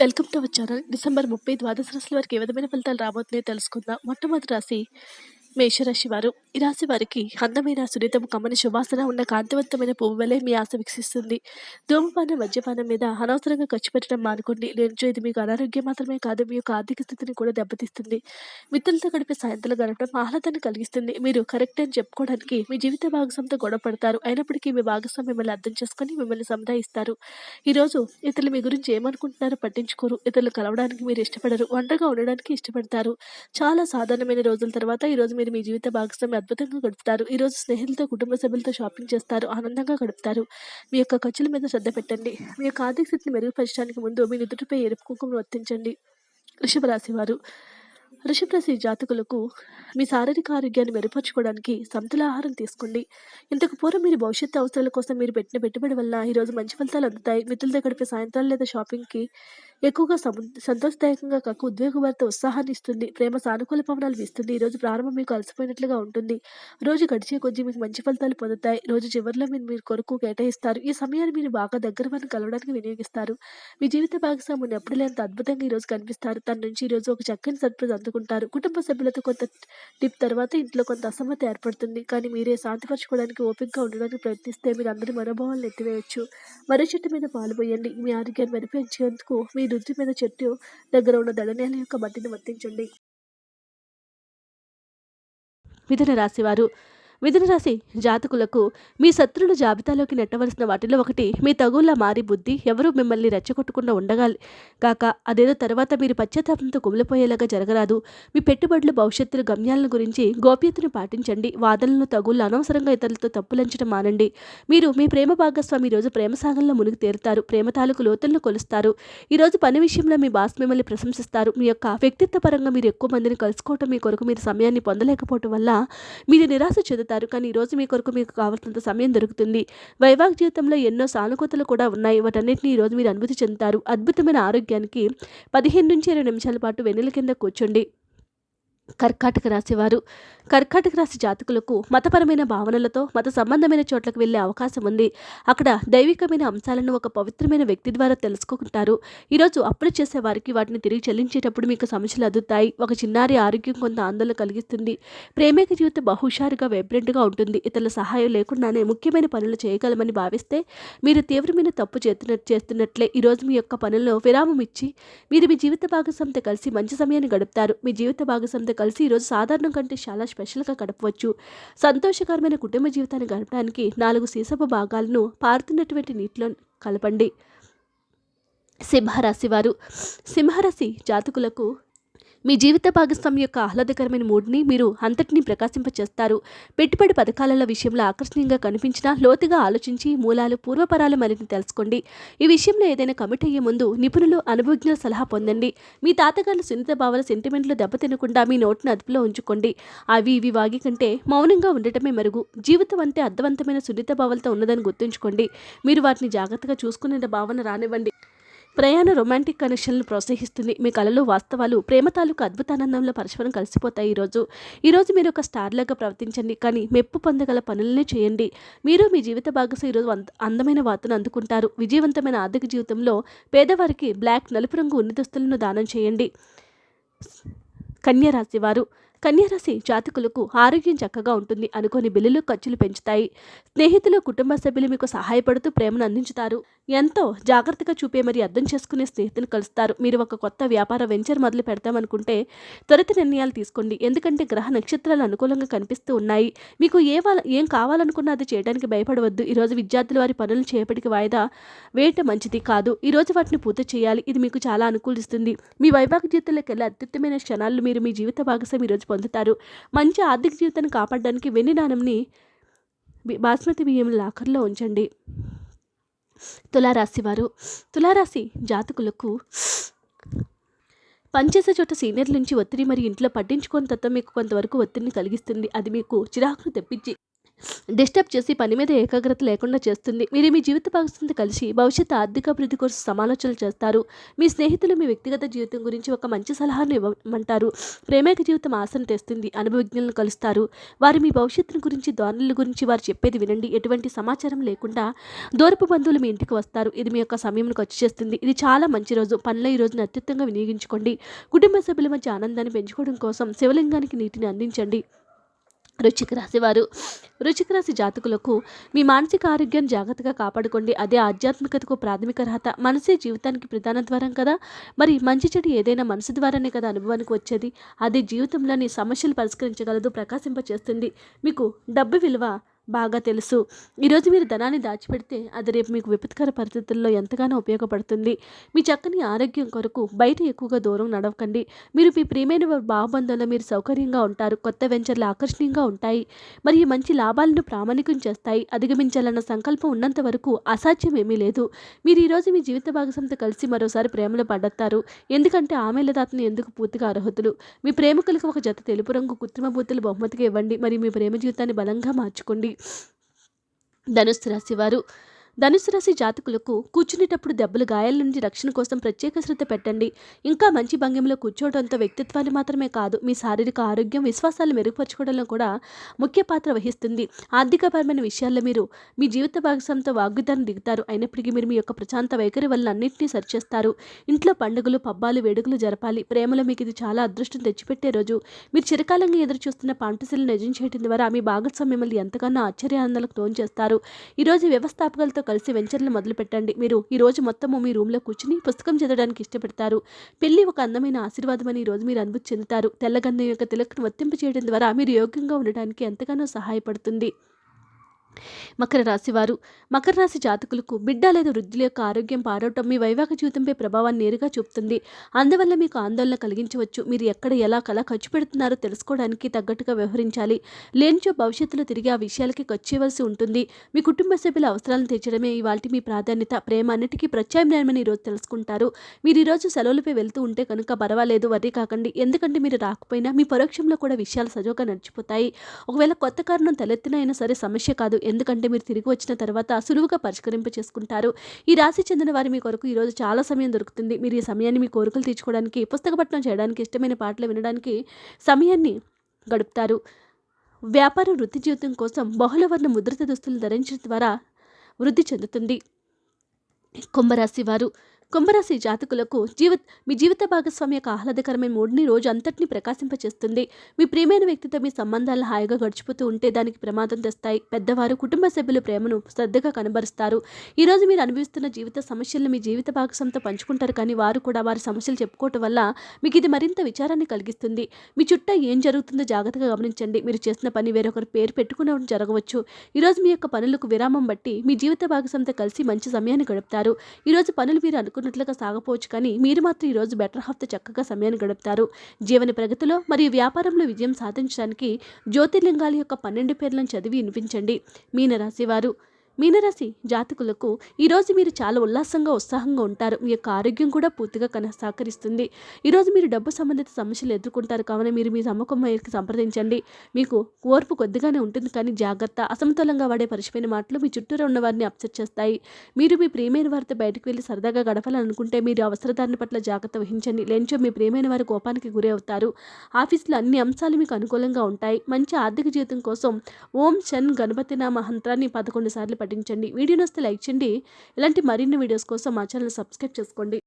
Welcome to our channel. December ముప్పై ద్వాదశ రాశుల వారికి ఏ విధమైన ఫలితాలు రాబోతున్నాయో తెలుసుకుందాం. మొట్టమొదటి రాశి మేషరాశి వారు ఈ రాశి వారికి అందమైన సున్నితము కమ్మని సువాసన ఉన్న కాంతివంతమైన పువ్వు వలె మీ ఆశ వికసిస్తుంది. ధూమపానం మద్యపానం మీద అనవసరంగా ఖర్చు పెట్టడం మానుకోండి. లేనిచో ఇది మీకు అనారోగ్యం మాత్రమే కాదు మీ యొక్క ఆర్థిక స్థితిని కూడా దెబ్బతీస్తుంది. మిత్రులతో గడిపే సాయంత్రం గడపడం ఆహ్లాదాన్ని కలిగిస్తుంది. మీరు కరెక్ట్ అని చెప్పుకోవడానికి మీ జీవిత భాగస్వామితో గొడవ పడతారు అయినప్పటికీ మీ భాగస్వామి మిమ్మల్ని అర్థం చేసుకొని మిమ్మల్ని సముదాయిస్తారు. ఈరోజు ఇతరులు మీ గురించి ఏమనుకుంటున్నారో పట్టించుకోరు. ఇతరులు కలవడానికి మీరు ఇష్టపడరు. ఒంటరిగా ఉండడానికి ఇష్టపడతారు. చాలా సాధారణమైన రోజుల తర్వాత ఈ రోజు మీరు మీ జీవిత భాగస్వామి అద్భుతంగా గడుపుతారు. ఈ రోజు స్నేహితులతో కుటుంబ సభ్యులతో షాపింగ్ చేస్తారు. ఆనందంగా గడుపుతారు. మీ యొక్క ఖర్చుల మీద శ్రద్ధ పెట్టండి. మీ యొక్క ఆర్థిక స్థితిని మెరుగుపరచడానికి ముందు మీ నుదుటిపై ఎరుపు కుంకుమను వర్తించండి వృషభ రాశి వారు. వృషభ జాతకులకు మీ శారీరక ఆరోగ్యాన్ని మెరుగుపరచుకోవడానికి సమతుల ఆహారం తీసుకోండి. ఇంతకు పూర్వం మీరు భవిష్యత్తు అవసరాల కోసం మీరు పెట్టిన పెట్టుబడి వల్ల ఈరోజు మంచి ఫలితాలు అందుతాయి. మిత్రులతో గడిపే సాయంత్రాలు లేదా షాపింగ్కి ఎక్కువగా సంతోషదాయకంగా కాక ఉద్వేగభరిత ఉత్సాహాన్ని ఇస్తుంది. ప్రేమ సానుకూల పవనాలు ఇస్తుంది ఈ రోజు ప్రారంభం మీకు అలసిపోయినట్లుగా ఉంటుంది. రోజు గడిచే కొద్దీ మీకు మంచి ఫలితాలు పొందుతాయి. రోజు చివరిలో మీరు మీరు కొరకు కేటాయిస్తారు. ఈ సమయాన్ని మీరు బాగా దగ్గర వారిని కలవడానికి వినియోగిస్తారు. మీ జీవిత భాగస్వామిని ఎప్పుడు లేనంత అద్భుతంగా ఈ రోజు కనిపిస్తారు. తన నుంచి ఈ రోజు ఒక చక్కని సర్ప్రైజ్ అందుకుంటారు కుటుంబ సభ్యులతో కొంత టిప్ తర్వాత ఇంట్లో కొంత అసమ్మతి ఏర్పడుతుంది. కానీ మీరే శాంతిపరచుకోవడానికి ఓపికగా ఉండడానికి ప్రయత్నిస్తే మీరు అందరి మనోభావాలను ఎత్తివేయచ్చు. మరో చెట్టు మీద పాలు పోయండి. మీ ఆరోగ్యాన్ని మెరిపించేందుకు మీ రుచి మీద చెట్టు దగ్గర ఉన్న దడనేల యొక్క మట్టిని వర్తించండి మిథున రాశివారు మిథున జాతకులకు మీ శత్రులు జాబితాలోకి నెట్టవలసిన వాటిలో ఒకటి మీ తగుల్లా మారి బుద్ధి ఎవరూ మిమ్మల్ని రెచ్చగొట్టకుండా ఉండగాలి. కాక అదేదో తర్వాత మీరు పశ్చాత్తాపంతో కుమిలిపోయేలాగా జరగరాదు. మీ పెట్టుబడులు భవిష్యత్తులో గమ్యాలను గురించి గోప్యతను పాటించండి. వాదనలను తగుళ్ళు అనవసరంగా ఇతరులతో తప్పులంచడం మానండి. మీరు మీ ప్రేమ భాగస్వామి ఈరోజు ప్రేమ సాగంలో మునిగి తేరుతారు. ప్రేమ తాలూకు లోతులను కొలుస్తారు. ఈరోజు పని విషయంలో మీ బాస్ మిమ్మల్ని ప్రశంసిస్తారు. మీ యొక్క వ్యక్తిత్వ పరంగా మీరు ఎక్కువ మందిని కలుసుకోవటం మీ కొరకు మీరు సమయాన్ని పొందలేకపోవటం వల్ల మీరు నిరాశ చెందుతారు. కానీ ఈరోజు మీ కొరకు మీకు కావాల్సినంత సమయం దొరుకుతుంది. వైవాహిక జీవితంలో ఎన్నో సానుకూతలు కూడా ఉన్నాయి. వాటన్నిటిని ఈరోజు మీరు అనుభూతి చెందుతారు. అద్భుతమైన ఆరోగ్యానికి పదిహేను నుంచి ఇరవై నిమిషాల పాటు వెన్నెల కింద కూర్చోండి. కర్కాటక రాశివారు కర్కాటక రాశి జాతకులకు మతపరమైన భావనలతో మత సంబంధమైన చోట్లకు వెళ్ళే అవకాశం ఉంది. అక్కడ దైవికమైన అంశాలను ఒక పవిత్రమైన వ్యక్తి ద్వారా తెలుసుకుంటారు. ఈరోజు అప్పులు చేసే వారికి వాటిని తిరిగి చెల్లించేటప్పుడు మీకు సమస్యలు అదుతాయి. ఒక చిన్నారి ఆరోగ్యం కొంత ఆందోళన కలిగిస్తుంది. ప్రేమిక జీవితం బహుషారుగా వైబ్రెంట్గా ఉంటుంది. ఇతరుల సహాయం లేకుండానే ముఖ్యమైన పనులు చేయగలమని భావిస్తే మీరు తీవ్రమైన తప్పు చేస్తున్న చేస్తున్నట్లే ఈరోజు మీ యొక్క పనుల్లో విరామం ఇచ్చి మీరు మీ జీవిత భాగస్వామితో కలిసి మంచి సమయాన్ని గడుపుతారు. మీ జీవిత భాగస్వామితో కలిసి ఈరోజు సాధారణం కంటే చాలా స్పెషల్గా గడపవచ్చు. సంతోషకరమైన కుటుంబ జీవితాన్ని గడపడానికి నాలుగు సీసపు భాగాలను పారుతున్నటువంటి నీటిలో కలపండి. సింహరాశి వారు. సింహరాశి జాతకులకు మీ జీవిత భాగస్వామి యొక్క ఆహ్లాదకరమైన మూడ్ని మీరు అంతటినీ ప్రకాశింపచేస్తారు. పెట్టుబడి పథకాల విషయంలో ఆకర్షణీయంగా కనిపించినా లోతుగా ఆలోచించి మూలాలు పూర్వపరాలు మరిన్ని తెలుసుకోండి. ఈ విషయంలో ఏదైనా కమిట్ అయ్యే ముందు నిపుణులు అనుభవజ్ఞుల సలహా పొందండి. మీ తాతగారుల సున్నిత భావాల సెంటిమెంట్లు దెబ్బతినకుండా మీ నోటిని అదుపులో ఉంచుకోండి. అవి ఇవి వాగి కంటే మౌనంగా ఉండటమే మరుగు. జీవితం అంటే అర్థవంతమైన సున్నిత భావాలతో ఉన్నదని గుర్తుంచుకోండి. మీరు వాటిని జాగ్రత్తగా చూసుకునే భావన రానివ్వండి. ప్రయాణ రొమాంటిక్ కనెక్షన్లు ప్రోత్సహిస్తుంది. మీ కళలు వాస్తవాలు ప్రేమ తాలూకు అద్భుతానందంలో పరస్పరం కలిసిపోతాయి ఈరోజు. ఈరోజు మీరు ఒక స్టార్లాగా ప్రవర్తించండి. కానీ మెప్పు పొందగల పనులనే చేయండి. మీరు మీ జీవిత భాగస్వామి ఈరోజు అంద- అందమైన వార్తను అందుకుంటారు. విజయవంతమైన ఆర్థిక జీవితంలో పేదవారికి బ్లాక్ నలుపు రంగు ఉన్ని దుస్తులను దానం చేయండి. కన్యరాశి వారు కన్యారాశి జాతకులకు ఆరోగ్యం చక్కగా ఉంటుంది అనుకోని బిల్లులు ఖర్చులు పెంచుతాయి. స్నేహితులు కుటుంబ సభ్యులు మీకు సహాయపడుతూ ప్రేమను అందించుతారు. ఎంతో జాగ్రత్తగా చూపే మరి అర్థం చేసుకునే స్నేహితులు కలుస్తారు. మీరు ఒక కొత్త వ్యాపార వెంచర్ మొదలు పెడతామనుకుంటే త్వరిత నిర్ణయాలు తీసుకోండి. ఎందుకంటే గ్రహ నక్షత్రాలు అనుకూలంగా కనిపిస్తూ ఉన్నాయి. మీకు ఏ వాళ్ళ ఏం కావాలనుకున్నా అది చేయడానికి భయపడవద్దు. ఈరోజు విద్యార్థులు వారి పనులు చేపటికి వాయిదా వేయటం మంచిది కాదు. ఈరోజు వాటిని పూర్తి చేయాలి. ఇది మీకు చాలా అనుకూలిస్తుంది. మీ వైభాగ జీవితంలోకి వెళ్ళే అత్యుత్తమైన క్షణాలు మీరు మీ జీవిత భాగస్వామి ఈరోజు పొందుతారు. మంచి ఆర్థిక జీవితాన్ని కాపాడడానికి వెండి నాణంని బాస్మతి బియ్యం లాకర్లో ఉంచండి. తులారాశి వారు తులారాశి జాతకులకు పనిచేసే చోట సీనియర్ల నుంచి ఒత్తిడి మరియు ఇంట్లో పట్టించుకోని తత్వం మీకు కొంతవరకు ఒత్తిడిని కలిగిస్తుంది. అది మీకు చిరాకును తెప్పించి డిస్టర్బ్ చేసి పని మీద ఏకాగ్రత లేకుండా చేస్తుంది. మీరు మీ జీవిత భాగస్వామితో కలిసి భవిష్యత్ ఆర్థిక అభివృద్ధి కోసం సమాలోచనలు చేస్తారు. మీ స్నేహితులు మీ వ్యక్తిగత జీవితం గురించి ఒక మంచి సలహాను ఇవ్వమంటారు. ప్రేమేక జీవితం ఆశను తెస్తుంది. అనుభవజ్ఞులను కలుస్తారు. వారు మీ భవిష్యత్తును గురించి ధోరణుల గురించి వారు చెప్పేది వినండి. ఎటువంటి సమాచారం లేకుండా దూరపు బంధువులు మీ ఇంటికి వస్తారు. ఇది మీ యొక్క సమయంను ఖర్చు చేస్తుంది. ఇది చాలా మంచి రోజు. పనుల ఈ రోజును అత్యుత్తంగా వినియోగించుకోండి. కుటుంబ సభ్యుల మధ్య ఆనందాన్ని పెంచుకోవడం కోసం శివలింగానికి నీటిని అందించండి. వృచ్చిక రాశి వారు వృచ్చిక రాశి జాతకులకు మీ మానసిక ఆరోగ్యాన్ని జాగ్రత్తగా కాపాడుకోండి. అదే ఆధ్యాత్మికతకు ప్రాథమిక అర్హత. మనసే జీవితానికి ప్రధాన ద్వారం కదా. మరి మంచి చెడు ఏదైనా మనసు ద్వారానే కదా అనుభవానికి వచ్చేది. అది జీవితంలోని సమస్యలు పరిష్కరించగలదు ప్రకాశింపచేస్తుంది. మీకు డబ్బు విలువ బాగా తెలుసు. ఈరోజు మీరు ధనాన్ని దాచిపెడితే అది రేపు మీకు విపత్కర పరిస్థితుల్లో ఎంతగానో ఉపయోగపడుతుంది. మీ చక్కని ఆరోగ్యం కొరకు బయట ఎక్కువగా దూరం నడవకండి. మీరు మీ ప్రియమైన వారి భావబంధంలో మీరు సౌకర్యంగా ఉంటారు. కొత్త వెంచర్లు ఆకర్షణీయంగా ఉంటాయి. మరియు మంచి లాభాలను ప్రామాణికం చేస్తాయి. అధిగమించాలన్న సంకల్పం ఉన్నంత వరకు అసాధ్యం ఏమీ లేదు. మీరు ఈరోజు మీ జీవిత భాగస్వామితో కలిసి మరోసారి ప్రేమలో పడతారు ఎందుకంటే ఆమెల దాతను ఎందుకు పూర్తిగా అర్హతులు? మీ ప్రేమికులకు ఒక జత తెలుపు రంగు కృత్రిమ బూతులు బహుమతిగా ఇవ్వండి. మరియు మీ ప్రేమ జీవితాన్ని బలంగా మార్చుకోండి. ధనుస్సు రాశి వారు ధనుసు రాశి జాతకులకు కూర్చునేటప్పుడు దెబ్బలు గాయాల నుండి రక్షణ కోసం ప్రత్యేక శ్రద్ధ పెట్టండి. ఇంకా మంచి భంగిమలో కూర్చోవడంతో వ్యక్తిత్వాన్ని మాత్రమే కాదు మీ శారీరక ఆరోగ్యం విశ్వాసాలు మెరుగుపరచుకోవడంలో కూడా ముఖ్య పాత్ర వహిస్తుంది. ఆర్థికపరమైన విషయాల్లో మీరు మీ జీవిత భాగస్వామితో వాగ్దానం దిగుతారు. అయినప్పటికీ మీరు మీ యొక్క ప్రశాంత వైఖరి వల్ల అన్నింటినీ సరిచేస్తారు. ఇంట్లో పండుగలు పబ్బాలు వేడుకలు జరపాలి. ప్రేమలో మీకు ఇది చాలా అదృష్టం తెచ్చిపెట్టే రోజు. మీరు చిరకాలంగా ఎదురు చూస్తున్న పాంటసీలు నిజం చేయడం ద్వారా మీ భాగస్వామి మిమ్మల్ని ఎంతగానో ఆశ్చర్యానందాలకు లోన్ చేస్తారు ఈరోజు వ్యవస్థాపకులతో కలిసి వెంచర్లు మొదలు పెట్టండి మీరు ఈ రోజు మొత్తము మీ రూమ్లో కూర్చుని పుస్తకం చదవడానికి ఇష్టపడతారు. పెళ్ళి ఒక అందమైన ఆశీర్వాదం అని ఈ రోజు మీరు అనుభూతి చెందుతారు. తెల్లగన్న యొక్క తిలకను వర్తింపు చేయడం ద్వారా మీరు యోగ్యంగా ఉండడానికి ఎంతగానో సహాయపడుతుంది. మకర రాశి వారు మకర రాశి జాతకులకు బిడ్డ లేదా వృద్ధుల యొక్క ఆరోగ్యం పాడవటం మీ వైవాహిక జీవితంపై ప్రభావాన్ని నేరుగా చూపుతుంది. అందువల్ల మీకు ఆందోళన కలిగించవచ్చు. మీరు ఎక్కడ ఎలా కలా ఖర్చు పెడుతున్నారో తెలుసుకోవడానికి తగ్గట్టుగా వ్యవహరించాలి. లేనిచో భవిష్యత్తులో తిరిగి ఆ విషయాలకి ఖర్చు చేయవలసి ఉంటుంది. మీ కుటుంబ సభ్యుల అవసరాలను తీర్చడమే ఇవాళ మీ ప్రాధాన్యత. ప్రేమ అన్నిటికీ ప్రత్యామ్నాయమని ఈరోజు తెలుసుకుంటారు. మీరు ఈరోజు సెలవులపై వెళ్తూ ఉంటే కనుక పర్వాలేదు వర్రీ కాకండి. ఎందుకంటే మీరు రాకపోయినా మీ పరోక్షంలో కూడా విషయాలు సజోగా నడిచిపోతాయి. ఒకవేళ కొత్త కారణం తలెత్తిన అయినా సరే సమస్య కాదు. ఎందుకంటే మీరు తిరిగి వచ్చిన తర్వాత సులువుగా పరిష్కరింప చేసుకుంటారు. ఈ రాశి చెందిన వారి మీ కొరకు ఈరోజు చాలా సమయం దొరుకుతుంది. మీరు ఈ సమయాన్ని మీ కోరికలు తీర్చుకోవడానికి పుస్తకపట్నం చేయడానికి ఇష్టమైన పాటలు వినడానికి సమయాన్ని గడుపుతారు. వ్యాపార వృత్తి జీవితం కోసం బహుళవర్ణ ముద్రిత దుస్తులు ధరించడం ద్వారా వృద్ధి చెందుతుంది. కుంభరాశి వారు కుంభరాశి జాతకులకు జీవ మీ జీవిత భాగస్వామి యొక్క ఆహ్లాదకరమైన మూడ్ని రోజు అంతటిని ప్రకాశింపచేస్తుంది. మీ ప్రియమైన వ్యక్తితో మీ సంబంధాలు హాయిగా గడిచిపోతూ ఉంటే దానికి ప్రమాదం తెస్తాయి. పెద్దవారు కుటుంబ సభ్యుల ప్రేమను శ్రద్ధగా కనబరుస్తారు. ఈరోజు మీరు అనుభవిస్తున్న జీవిత సమస్యలను మీ జీవిత భాగస్వామితో పంచుకుంటారు. కానీ వారు కూడా వారి సమస్యలు చెప్పుకోవటం వల్ల మీకు ఇది మరింత విచారాన్ని కలిగిస్తుంది. మీ చుట్టూ ఏం జరుగుతుందో జాగ్రత్తగా గమనించండి. మీరు చేసిన పని వేరొకరు పేరు పెట్టుకునే జరగవచ్చు. ఈరోజు మీ యొక్క పనులకు విరామం బట్టి మీ జీవిత భాగస్వామితో కలిసి మంచి సమయాన్ని గడుపుతారు. ఈరోజు పనులు మీరు అనుకున్న అనుకున్నట్లుగా సాగపోవచ్చు కానీ మీరు మాత్రం ఈరోజు బెటర్ హాఫ్తో చక్కగా సమయాన్ని గడుపుతారు. జీవన ప్రగతిలో మరియు వ్యాపారంలో విజయం సాధించడానికి జ్యోతిర్లింగాల యొక్క పన్నెండు పేర్లను చదివి వినిపించండి. మీనరాశి వారు మీనరాశి జాతకులకు ఈరోజు మీరు చాలా ఉల్లాసంగా ఉత్సాహంగా ఉంటారు. మీ యొక్క ఆరోగ్యం కూడా పూర్తిగా కన సహకరిస్తుంది. ఈరోజు మీరు డబ్బు సంబంధిత సమస్యలు ఎదుర్కొంటారు కావున మీరు మీ సమ్మకమ్మకి సంప్రదించండి. మీకు ఓర్పు కొద్దిగానే ఉంటుంది కానీ జాగ్రత్త అసమతులంగా వాడే పరిచయమైన మాటలు మీ చుట్టూరా ఉన్న వారిని అప్సెట్ చేస్తాయి. మీరు మీ ప్రియమైన వారితో బయటకు వెళ్ళి సరదాగా గడపాలనుకుంటే మీరు అవసరదారిని పట్ల జాగ్రత్త వహించండి. లేంచో మీ ప్రియమైన వారి కోపానికి గురి అవుతారు. ఆఫీస్లో అన్ని అంశాలు మీకు అనుకూలంగా ఉంటాయి. మంచి ఆర్థిక జీవితం కోసం ఓం చన్ గణపతి నామ మంత్రాన్ని పదకొండు సార్లు పఠించండి వీడియో వస్తే లైక్ చేయండి. ఇలాంటి మరిన్ని వీడియోస్ కోసం మా ఛానల్ సబ్స్క్రైబ్ చేసుకోండి.